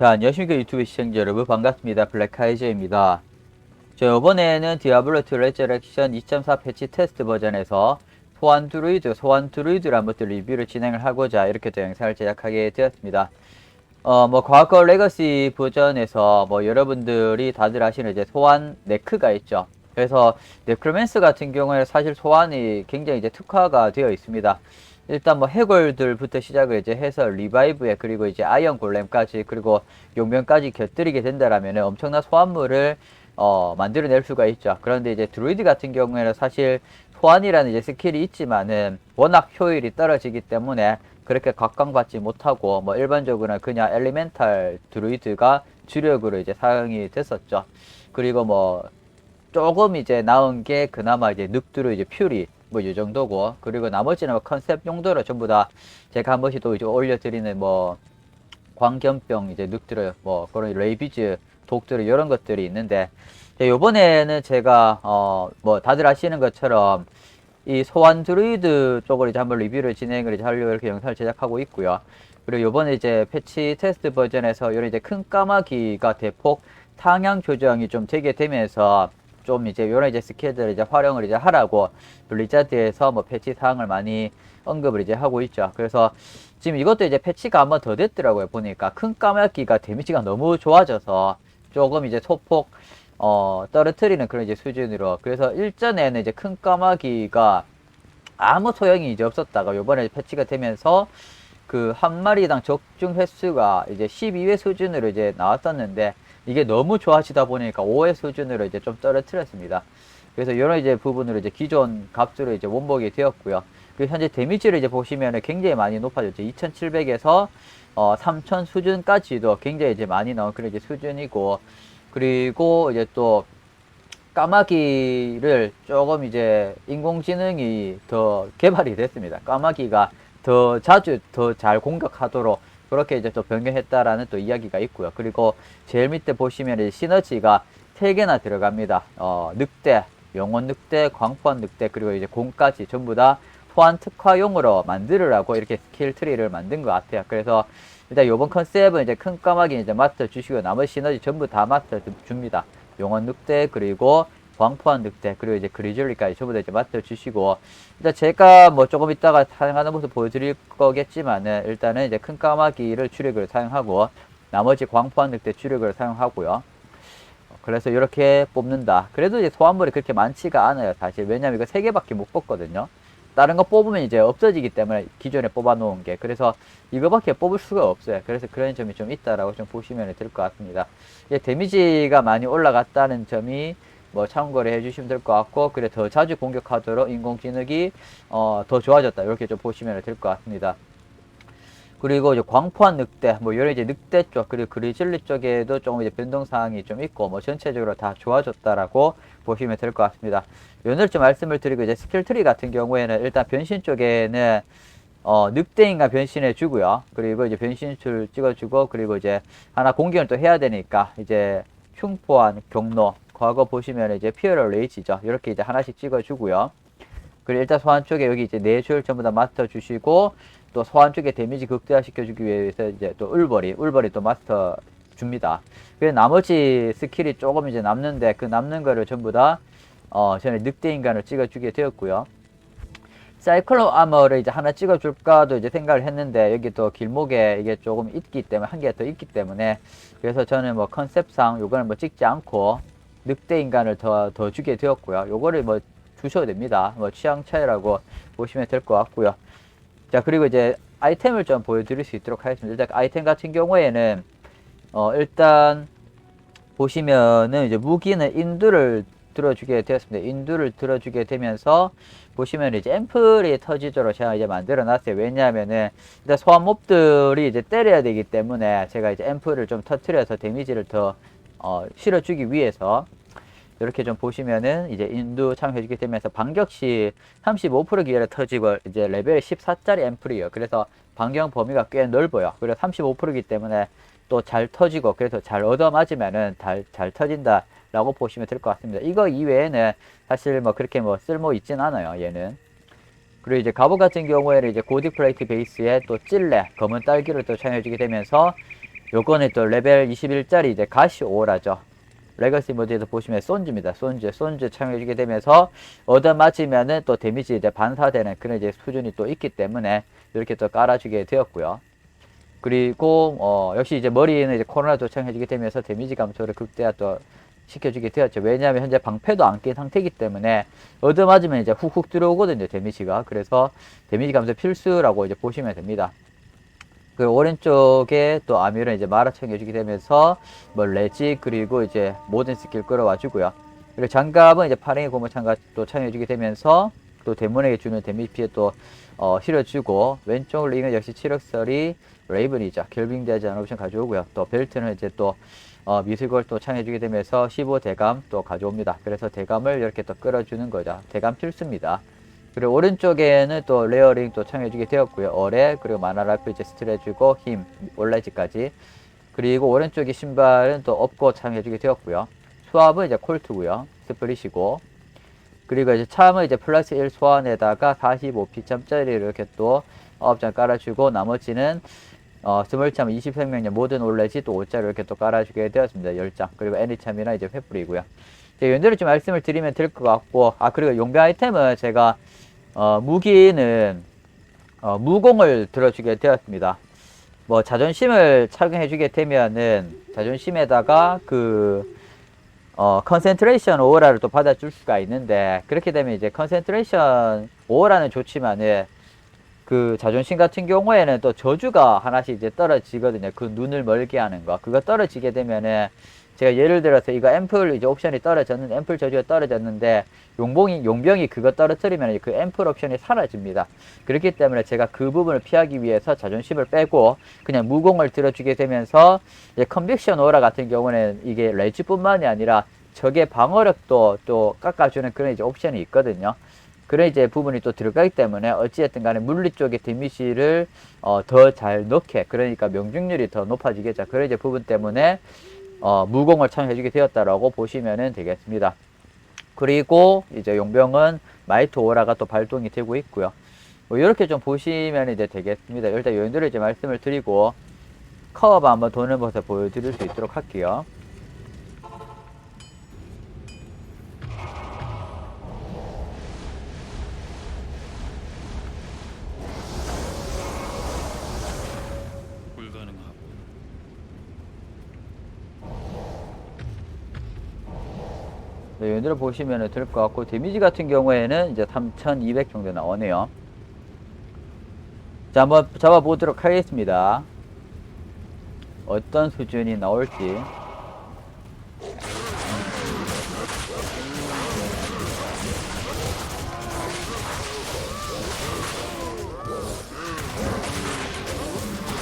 자, 안녕하십니까 유튜브 시청자 여러분 반갑습니다. 블랙하이저입니다. 저 이번에는 디아블로2 레저렉션 2.4 패치 테스트 버전에서 소환 드루이드, 소환 드루이드를 한번 또 리뷰를 진행을 하고자 이렇게 또 영상을 제작하게 되었습니다. 어, 뭐 과거 레거시 버전에서 뭐 여러분들이 다들 아시는 이제 소환 네크가 있죠. 그래서 네크로맨스 같은 경우에 사실 소환이 굉장히 이제 특화가 되어 있습니다. 일단 뭐 해골들부터 시작을 이제 해서 리바이브에 그리고 이제 아이언 골렘까지 그리고 용병까지 곁들이게 된다라면 엄청난 소환물을 어, 만들어낼 수가 있죠. 그런데 이제 드루이드 같은 경우에는 사실 소환이라는 이제 스킬이 있지만은 워낙 효율이 떨어지기 때문에 그렇게 각광받지 못하고 뭐 일반적으로는 그냥 엘리멘탈 드루이드가 주력으로 이제 사용이 됐었죠. 그리고 뭐 조금 이제 나온 게 그나마 이제 늑두루 이제 퓨리 뭐 이 정도고 그리고 나머지는 뭐 컨셉 용도로 전부 다 제가 한 번씩 또 이제 올려드리는 뭐 광견병 이제 늑두루 뭐 그런 레이비즈 독두루 이런 것들이 있는데 자, 요번에는 제가 어 뭐 다들 아시는 것처럼 이 소환 드루이드 쪽으로 이제 한번 리뷰를 진행을 이제 하려고 이렇게 영상을 제작하고 있고요. 그리고 요번에 이제 패치 테스트 버전에서 이런 이제 큰 까마귀가 대폭 상향 조정이 좀 되게 되면서 좀 이제 요런 이제 스킬들을 이제 활용을 이제 하라고 블리자드에서 뭐 패치 사항을 많이 언급을 이제 하고 있죠. 그래서 지금 이것도 이제 패치가 한번 더 됐더라고요. 보니까 큰 까마귀가 데미지가 너무 좋아져서 조금 이제 소폭 어 떨어뜨리는 그런 이제 수준으로 그래서 일전에는 이제 큰 까마귀가 아무 소용이 이제 없었다가 요번에 패치가 되면서 그 한 마리당 적중 횟수가 이제 12회 수준으로 이제 나왔었는데 이게 너무 좋아지다 보니까 5회 수준으로 이제 좀 떨어뜨렸습니다. 그래서 이런 이제 부분으로 이제 기존 값으로 이제 원복이 되었고요. 그리고 현재 데미지를 이제 보시면은 굉장히 많이 높아졌죠. 2700에서 어, 3000 수준까지도 굉장히 이제 많이 나온 그런 이제 수준이고 그리고 이제 또 까마귀를 조금 이제 인공지능이 더 개발이 됐습니다. 까마귀가 더 자주 더 잘 공격하도록 그렇게 이제 또 변경했다라는 또 이야기가 있고요. 그리고 제일 밑에 보시면 시너지가 3개나 들어갑니다. 어, 늑대, 영원 늑대, 광포한 늑대, 그리고 이제 공까지 전부 다 소환 특화용으로 만들으라고 이렇게 스킬 트리를 만든 것 같아요. 그래서 일단 요번 컨셉은 이제 큰 까마귀 이제 마스터 주시고 나머지 시너지 전부 다 마스터 주- 줍니다. 용원 늑대 그리고 광포한 늑대 그리고 이제 그리즐리까지 전부 다 이제 마스터 주시고 일단 제가 뭐 조금 이따가 사용하는 모습 보여드릴 거겠지만은 일단은 이제 큰 까마귀를 주력을 사용하고 나머지 광포한 늑대 주력을 사용하고요. 그래서 이렇게 뽑는다. 그래도 이제 소환물이 그렇게 많지가 않아요. 사실 왜냐면 이거 세 개밖에 못 뽑거든요. 다른 거 뽑으면 이제 없어지기 때문에 기존에 뽑아 놓은 게 그래서 이거밖에 뽑을 수가 없어요. 그래서 그런 점이 좀 있다라고 좀 보시면 될 것 같습니다. 이게 데미지가 많이 올라갔다는 점이 뭐 참고를 해주시면 될 것 같고 그래 더 자주 공격하도록 인공지능이 어, 더 좋아졌다 이렇게 좀 보시면 될 것 같습니다. 그리고 이제 광포한 늑대, 뭐 여러 이제 늑대 쪽 그리고 그리즐리 쪽에도 조금 이제 변동 사항이 좀 있고 뭐 전체적으로 다 좋아졌다라고 보시면 될 것 같습니다. 오늘 좀 말씀을 드리고 이제 스킬 트리 같은 경우에는 일단 변신 쪽에는 어, 늑대인가 변신해 주고요. 그리고 이제 변신줄 찍어주고 그리고 이제 하나 공격을 또 해야 되니까 이제 흉포한 경로 과거 보시면 이제 피어러 레이지죠. 이렇게 이제 하나씩 찍어주고요. 그리고 일단 소환 쪽에 여기 이제 네줄 전부 다 마스터 주시고 또 소환 쪽에 데미지 극대화 시켜주기 위해서 이제 또 울버리, 울버리 또 마스터 줍니다. 그래서 나머지 스킬이 조금 이제 남는데 그 남는 거를 전부 다 어, 전에 늑대 인간을 찍어주게 되었고요. 사이클론 아머를 이제 하나 찍어줄까도 이제 생각을 했는데 여기 또 길목에 이게 조금 있기 때문에 한 개 더 있기 때문에 그래서 저는 뭐 컨셉상 요거는 뭐 찍지 않고 늑대 인간을 더, 더 주게 되었고요. 요거를 뭐 주셔도 됩니다. 뭐 취향 차이라고 보시면 될 것 같고요. 자, 그리고 이제 아이템을 좀 보여드릴 수 있도록 하겠습니다. 일단 아이템 같은 경우에는 어, 일단 보시면은 이제 무기는 인두를 들어주게 되었습니다. 인두를 들어주게 되면서 보시면 이제 앰플이 터지도록 제가 이제 만들어 놨어요. 왜냐하면은 일단 소환 몹들이 이제 때려야 되기 때문에 제가 이제 앰플을 좀 터트려서 데미지를 더 어, 실어주기 위해서 이렇게 좀 보시면은 이제 인두 참여해주게 되면서 반격 시 35% 기회를 터지고 이제 레벨 14짜리 앰플이에요. 그래서 반경 범위가 꽤 넓어요. 그래서 35%이기 때문에 또 잘 터지고 그래서 잘 얻어 맞으면은 잘, 잘 터진다 라고 보시면 될 것 같습니다. 이거 이외에는 사실 뭐 그렇게 뭐 쓸모 있진 않아요. 얘는. 그리고 이제 갑옷 같은 경우에는 이제 고디 플레이트 베이스에 또 찔레 검은 딸기를 또 참여해주게 되면서 요거는 또 레벨 21짜리 이제 가시 오라죠. 레거시 모드에서 보시면 손즈입니다. 손즈, 손즈 참여해주게 되면서 얻어 맞으면은 또 데미지 이제 반사되는 그런 이제 수준이 또 있기 때문에 이렇게 또 깔아주게 되었고요. 그리고 어 역시 이제 머리에는 이제 코로나 도착해주게 되면서 데미지 감소를 극대화 또 시켜주게 되었죠. 왜냐하면 현재 방패도 안 낀 상태이기 때문에 얻어 맞으면 이제 훅훅 들어오거든요. 데미지가. 그래서 데미지 감소 필수라고 이제 보시면 됩니다. 그 오른쪽에 또 아뮤를 이제 마라청 해주게 되면서 뭐 레지 그리고 이제 모든 스킬 끌어와 주고요. 그리고 장갑은 이제 파랭이 고무 장갑 또 참여해주게 되면서 또 데몬에게 주는 데미지 피해 또 어, 실어주고 왼쪽 링은 역시 치력설이 레이븐이죠. 결빙되지 않은 옵션 가져오고요. 또 벨트는 이제 또 어, 미술걸 또 참여해주게 되면서 15 대감 또 가져옵니다. 그래서 대감을 이렇게 또 끌어주는 거죠. 대감 필수입니다. 그리고 오른쪽에는 또 레어링 또 참여해주게 되었고요. 어뢰 그리고 마나라프 이제 스트레주고 힘 올라지까지 그리고 오른쪽에 신발은 또 업고 참여해주게 되었고요. 수압은 이제 콜트고요. 스플릿이고 그리고 이제 참은 이제 플러스 1 소환에다가 45피점짜리 이렇게 또 9장 깔아주고 나머지는 어, 스몰 참 20생명력 모든 올레지 또 5자를 이렇게 또 깔아주게 되었습니다. 10장. 그리고 애니참이나 이제 횃불이고요. 이제 연대를 좀 말씀을 드리면 될 것 같고, 아, 그리고 용병 아이템은 제가, 어, 무기는, 어, 무공을 들어주게 되었습니다. 뭐, 자존심을 착용해주게 되면은, 자존심에다가 그, 어, 컨센트레이션 오라를 또 받아줄 수가 있는데, 그렇게 되면 이제 컨센트레이션 오라는 좋지만은, 그 자존심 같은 경우에는 또 저주가 하나씩 이제 떨어지거든요. 그 눈을 멀게 하는 거. 그거 떨어지게 되면은 제가 예를 들어서 이거 앰플 이제 옵션이 떨어졌는데 앰플 저주가 떨어졌는데 용봉이 용병이 그거 떨어뜨리면 그 앰플 옵션이 사라집니다. 그렇기 때문에 제가 그 부분을 피하기 위해서 자존심을 빼고 그냥 무공을 들어주게 되면서 이제 컨빅션 오라 같은 경우는 이게 레지뿐만이 아니라 적의 방어력도 또 깎아주는 그런 이제 옵션이 있거든요. 그런 이제 부분이 또 들어가기 때문에 어찌됐든 간에 물리 쪽의 데미지를 어, 더 잘 넣게 그러니까 명중률이 더 높아지겠죠. 그런 이제 부분 때문에 어, 무공을 참여해주게 되었다라고 보시면 되겠습니다. 그리고 이제 용병은 마이트 오라가 또 발동이 되고 있고요. 뭐 이렇게 좀 보시면 이제 되겠습니다. 일단 요인들을 이제 말씀을 드리고 커브 한번 도는 모습 보여드릴 수 있도록 할게요. 네, 얘들을 보시면 될 것 같고 데미지 같은 경우에는 이제 3200 정도 나오네요. 자 한번 잡아보도록 하겠습니다. 어떤 수준이 나올지.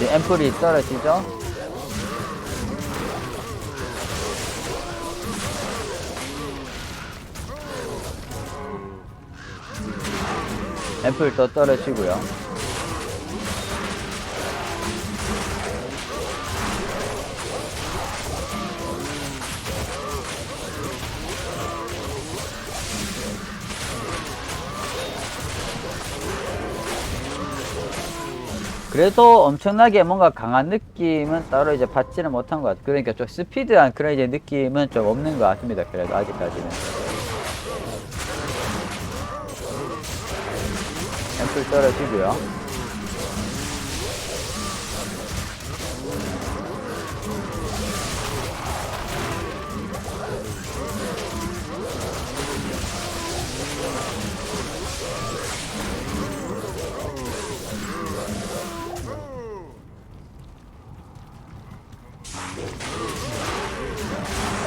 앰플이 떨어지죠 앰플 또 떨어지고요. 그래도 엄청나게 뭔가 강한 느낌은 따로 이제 받지는 못한 것 같아요. 그러니까 좀 스피드한 그런 이제 느낌은 좀 없는 것 같습니다. 그래도 아직까지는. 앰플 떨어지고요.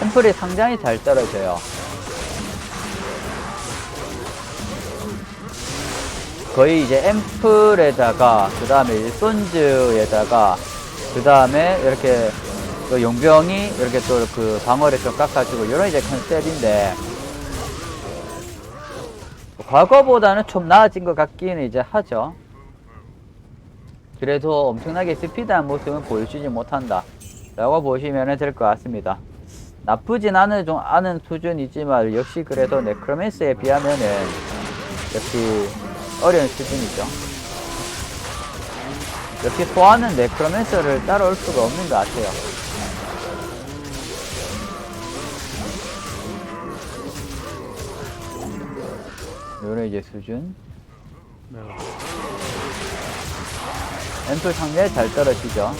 앰플이 상당히 잘 떨어져요. 거의 이제 앰플에다가 그 다음에 손즈에다가 그 다음에 이렇게 또 용병이 이렇게 또 그 방어를 좀 깎아주고 이런 이제 컨셉인데 과거보다는 좀 나아진 것 같기는 이제 하죠. 그래도 엄청나게 스피드한 모습은 보여주지 못한다. 라고 보시면 될 것 같습니다. 나쁘진 않은, 좀, 않은 수준이지만 역시 그래도 네크로맨스에 비하면은 역시 어려운 수준이죠. 역시 소화는 네크로맨서를 따라올 수가 없는 것 같아요. 요런 이제 수준. 앰플 상대 잘 떨어지죠.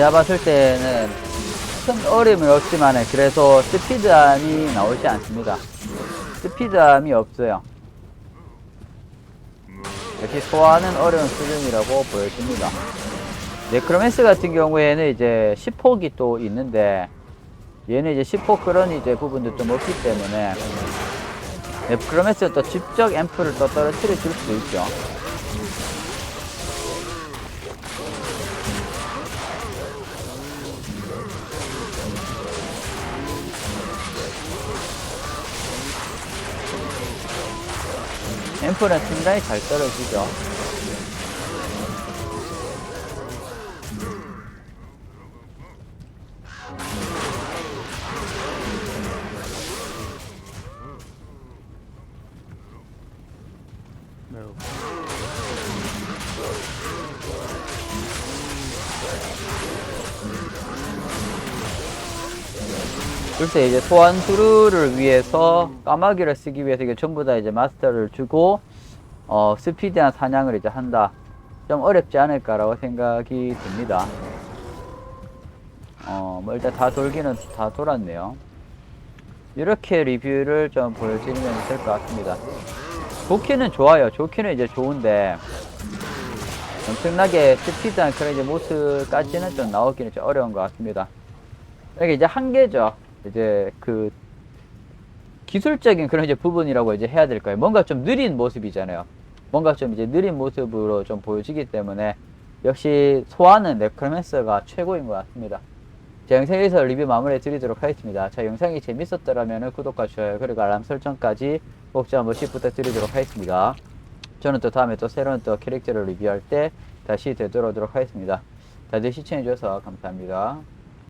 제가 봤을 때는 큰 어려움이 없지만 그래도 스피드함이 나오지 않습니다. 스피드함이 없어요. 역시 소화는 어려운 수준이라고 보여집니다. 네크로맨스 같은 경우에는 이제 10폭이 또 있는데 얘는 이제 10폭 그런 이제 부분도 좀 없기 때문에 네크로맨스가 또 직접 앰프를 또 떨어뜨려 줄 수도 있죠. 앰프는 상당히 잘 떨어지죠. 매 글쎄 이제 소환 수루를 위해서 까마귀를 쓰기 위해서 이게 전부 다 이제 마스터를 주고 어 스피디한 사냥을 이제 한다. 좀 어렵지 않을까라고 생각이 듭니다. 어뭐 일단 다 돌기는 다 돌았네요. 이렇게 리뷰를 좀 보여드리면 될 것 같습니다. 좋기는 좋아요. 좋기는 이제 좋은데 엄청나게 스피드한 그런 이제 모습까지는 좀 나오기는 좀 어려운 것 같습니다. 이게 이제 한계죠. 이제 그 기술적인 그런 이제 부분이라고 이제 해야 될까요? 뭔가 좀 느린 모습이잖아요. 뭔가 좀 이제 느린 모습으로 좀 보여지기 때문에 역시 소화는 네크로맨서가 최고인 것 같습니다. 자, 영상 에서 리뷰 마무리 드리도록 하겠습니다. 자, 영상이 재밌었더라면 구독과 좋아요 그리고 알람 설정까지 꼭좀한 번씩 부탁드리도록 하겠습니다. 저는 또 다음에 또 새로운 또 캐릭터를 리뷰할 때 다시 되돌아오도록 하겠습니다. 다들 시청해주셔서 감사합니다.